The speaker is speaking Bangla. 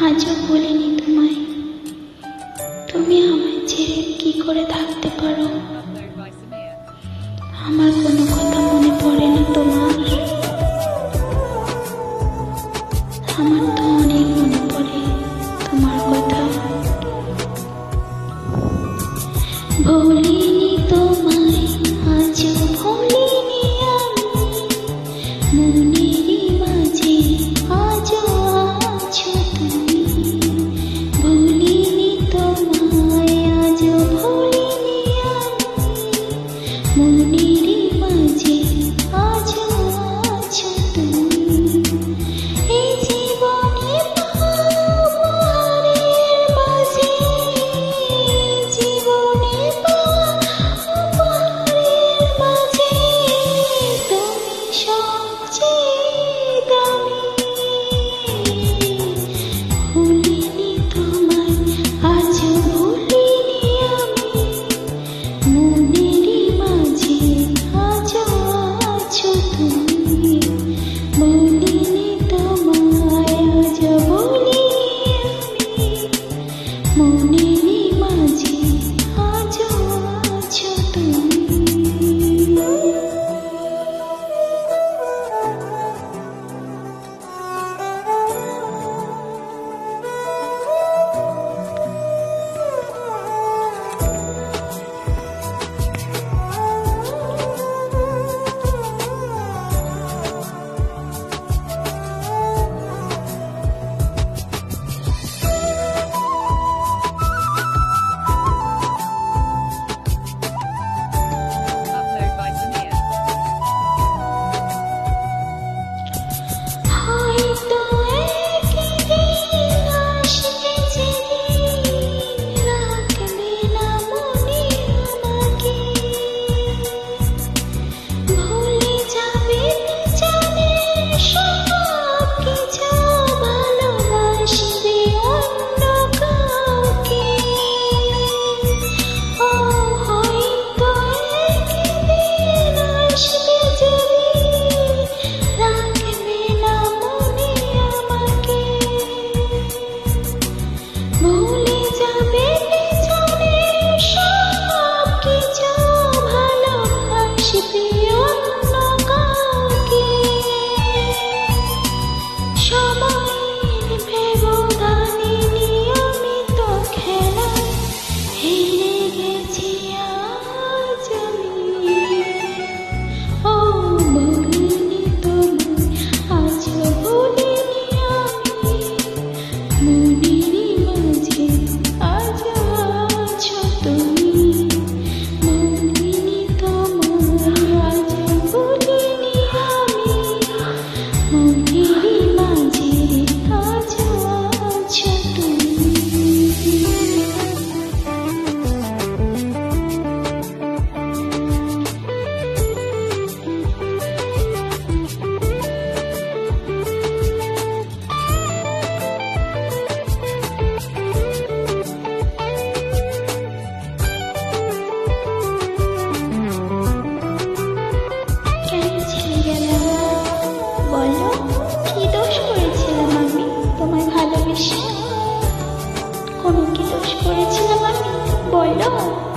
আজও বলিনি তোমায়। তুমি আমায় ছেড়ে কি করে থাকতে পারো? আমার কোনো কথা মনে পড়ে না তোমার। আমার তো অনেক মনে পড়ে তোমার কথা। ভৌলি You. মানুষ কোনো কি দোষ করেছিলাম আমি। বলো।